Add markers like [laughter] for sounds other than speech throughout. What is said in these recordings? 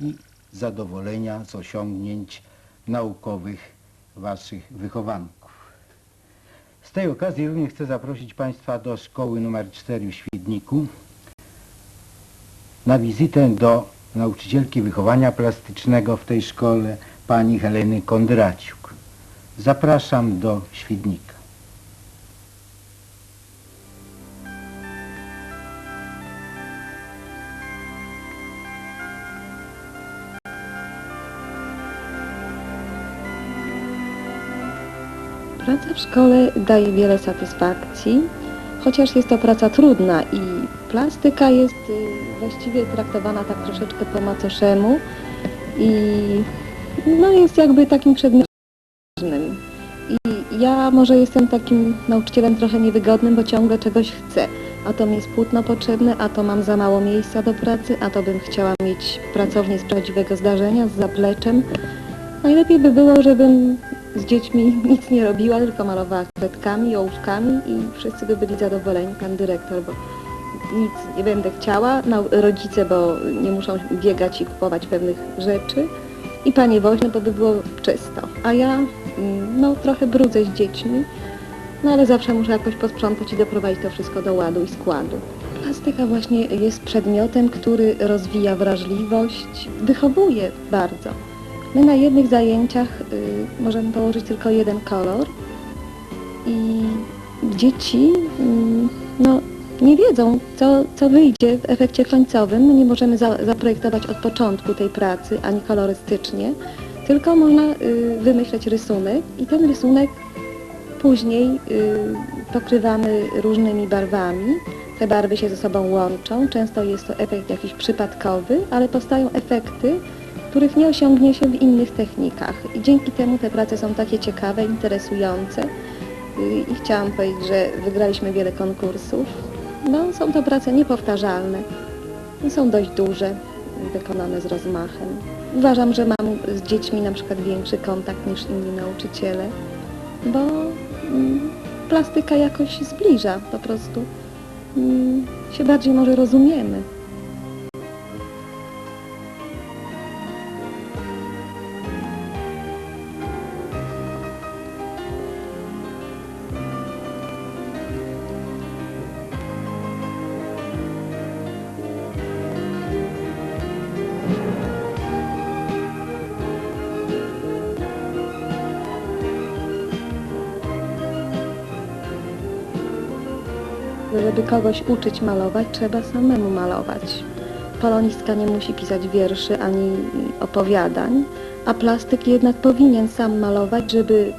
i zadowolenia z osiągnięć naukowych Waszych wychowanków. Z tej okazji również chcę zaprosić Państwa do szkoły nr 4 w Świdniku na wizytę do nauczycielki wychowania plastycznego w tej szkole, pani Heleny Kondraciuk. Zapraszam do Świdnika. Praca w szkole daje wiele satysfakcji, chociaż jest to praca trudna i plastyka jest y, właściwie traktowana tak troszeczkę po macoszemu i no jest jakby takim przedmiotem. I ja może jestem takim nauczycielem trochę niewygodnym, bo ciągle czegoś chcę. A to mi jest płótno potrzebne, a to mam za mało miejsca do pracy, a to bym chciała mieć pracownię z prawdziwego zdarzenia, z zapleczem. Najlepiej by było, żebym z dziećmi [laughs] nic nie robiła, tylko malowała kredkami, ołówkami i wszyscy by byli zadowoleni, pan dyrektor, bo nic nie będę chciała, nau- rodzice, bo nie muszą biegać i kupować pewnych rzeczy i panie woźne, bo by było czysto. A ja, mm, no trochę brudzę z dziećmi, no ale zawsze muszę jakoś posprzątać i doprowadzić to wszystko do ładu i składu. Plastyka właśnie jest przedmiotem, który rozwija wrażliwość, wychowuje bardzo. My na jednych zajęciach y, możemy położyć tylko jeden kolor i dzieci mm, no, nie wiedzą, co, co wyjdzie w efekcie końcowym. My nie możemy za, zaprojektować od początku tej pracy, ani kolorystycznie, tylko można y, wymyśleć rysunek i ten rysunek później y, pokrywamy różnymi barwami. Te barwy się ze sobą łączą, często jest to efekt jakiś przypadkowy, ale powstają efekty, których nie osiągnie się w innych technikach. I dzięki temu te prace są takie ciekawe, interesujące. I chciałam powiedzieć, że wygraliśmy wiele konkursów. No, są to prace niepowtarzalne. Są dość duże, wykonane z rozmachem. Uważam, że mam z dziećmi na przykład większy kontakt niż inni nauczyciele, bo mm, plastyka jakoś zbliża po prostu. Mm, się bardziej może rozumiemy. Żeby kogoś uczyć malować, trzeba samemu malować. Polonistka nie musi pisać wierszy ani opowiadań, a plastyk jednak powinien sam malować, żeby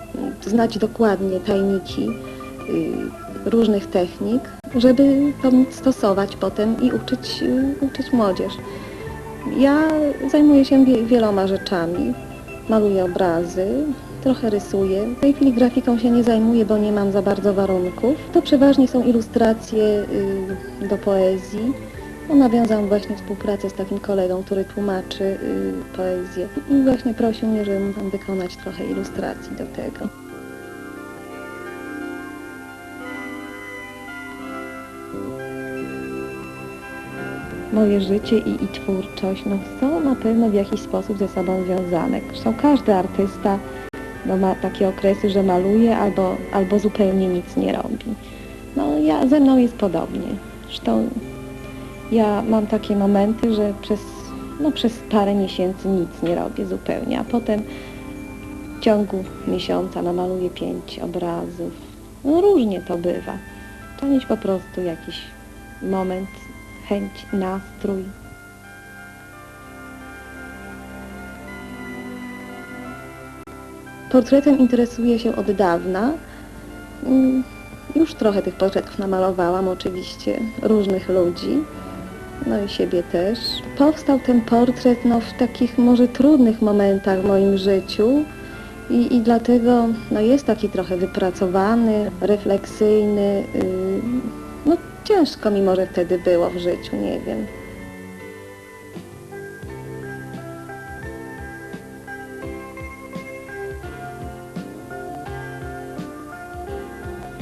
znać dokładnie tajniki y, różnych technik, żeby to móc stosować potem i uczyć, y, uczyć młodzież. Ja zajmuję się wie- wieloma rzeczami. Maluję obrazy, trochę rysuję. W tej chwili grafiką się nie zajmuję, bo nie mam za bardzo warunków. To przeważnie są ilustracje y, do poezji. No, nawiązałam właśnie współpracę z takim kolegą, który tłumaczy y, poezję. I właśnie prosił mnie, żebym tam wykonać trochę ilustracji do tego. moje życie i, i twórczość no, są na pewno w jakiś sposób ze sobą związane. Zresztą każdy artysta no, ma takie okresy, że maluje albo, albo zupełnie nic nie robi. No ja, ze mną jest podobnie. Zresztą ja mam takie momenty, że przez, no, przez parę miesięcy nic nie robię zupełnie, a potem w ciągu miesiąca namaluję pięć obrazów. No różnie to bywa. Trzeba mieć po prostu jakiś moment, chęć, nastrój. Portretem interesuję się od dawna. Mm, Już trochę tych portretów namalowałam, oczywiście, różnych ludzi, no i siebie też. Powstał ten portret no, w takich może trudnych momentach w moim życiu i, i dlatego no, jest taki trochę wypracowany, refleksyjny. Yy, no ciężko mi może wtedy było w życiu, nie wiem.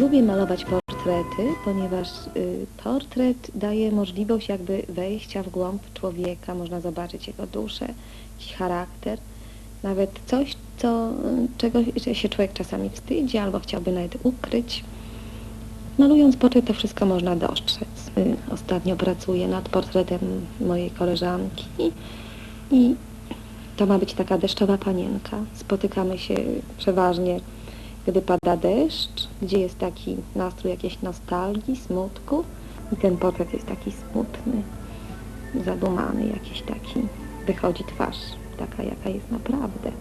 Lubię malować portrety ponieważ y, portret daje możliwość jakby wejścia w głąb człowieka, można zobaczyć jego duszę, jakiś charakter, nawet coś, co, y, czego się człowiek czasami wstydzi albo chciałby nawet ukryć. Malując portret to wszystko można dostrzec. Y, Ostatnio pracuję nad portretem mojej koleżanki i to ma być taka deszczowa panienka. Spotykamy się przeważnie, gdy pada deszcz, gdzie jest taki nastrój jakiejś nostalgii, smutku i ten portret jest taki smutny, zadumany, jakiś taki, wychodzi twarz taka, jaka jest naprawdę.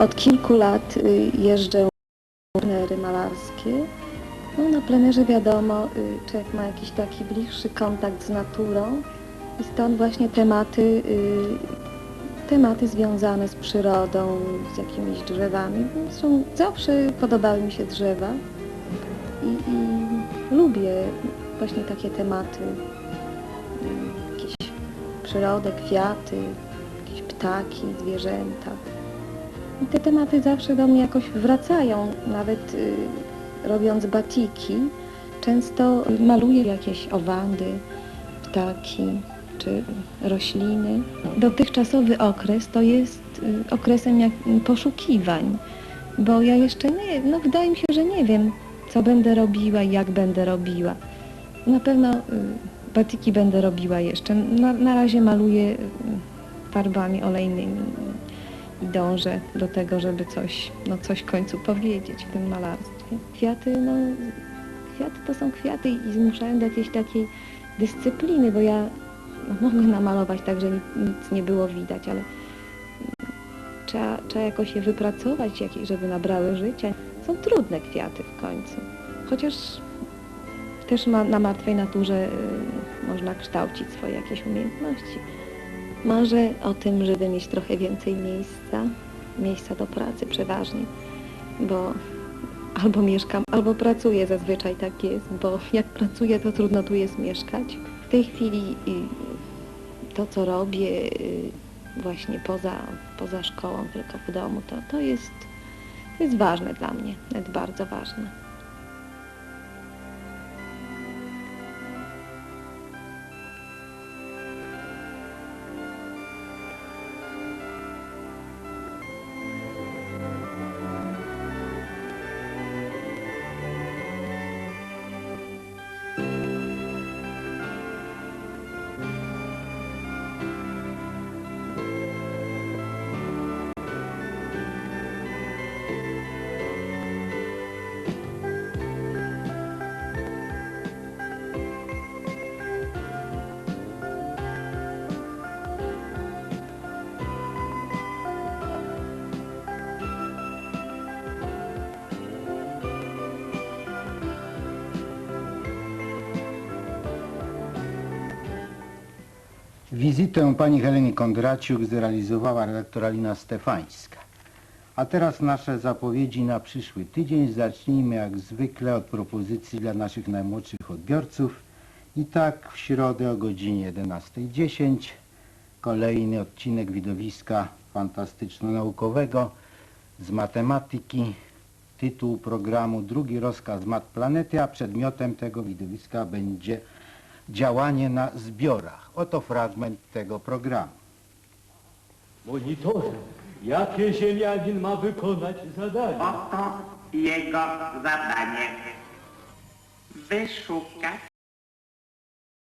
Od kilku lat y, jeżdżę plenerze wiadomo, y, człowiek ma jakiś taki bliższy kontakt z naturą i stąd właśnie tematy, y, tematy związane z przyrodą, z jakimiś drzewami. Zresztą zawsze podobały mi się drzewa i, i lubię właśnie takie tematy, y, jakieś przyrodę, kwiaty, jakieś ptaki, zwierzęta. I te tematy zawsze do mnie jakoś wracają, nawet robiąc batiki. Często maluję jakieś owandy, ptaki czy rośliny. Dotychczasowy okres to jest y, okresem jak, poszukiwań, bo ja jeszcze nie, no wydaje mi się, że nie wiem, co będę robiła i jak będę robiła. Na pewno y, batiki będę robiła jeszcze. Na, na razie maluję y, farbami olejnymi i dążę do tego, żeby coś, no coś w końcu powiedzieć w tym malarstwie. Kwiaty, no, kwiaty to są kwiaty i zmuszają do jakiejś takiej dyscypliny, bo ja mogę namalować tak, że nic, nie było widać, ale trzeba, trzeba jakoś je wypracować, żeby nabrały życia. Są trudne kwiaty w końcu, chociaż też ma, na martwej naturze y, można kształcić swoje jakieś umiejętności. Marzę o tym, żeby mieć trochę więcej miejsca, miejsca do pracy przeważnie, bo albo mieszkam, albo pracuję, zazwyczaj tak jest, bo jak pracuję, to trudno tu jest mieszkać. W tej chwili y, to, co robię y, właśnie poza, poza szkołą, tylko w domu, to, to, jest, to jest ważne dla mnie, nawet bardzo ważne. Wizytę pani Heleny Kondraciuk zrealizowała redaktor Alina Stefańska. A teraz nasze zapowiedzi na przyszły tydzień. Zacznijmy jak zwykle od propozycji dla naszych najmłodszych odbiorców. I tak w środę o godzinie 11.10 kolejny odcinek widowiska fantastyczno-naukowego z matematyki. Tytuł programu Drugi rozkaz mat planety, a przedmiotem tego widowiska będzie działanie na zbiorach. Oto fragment tego programu. Monitorze, jakie ziemianin ma wykonać zadanie? Oto jego zadanie. Wyszukać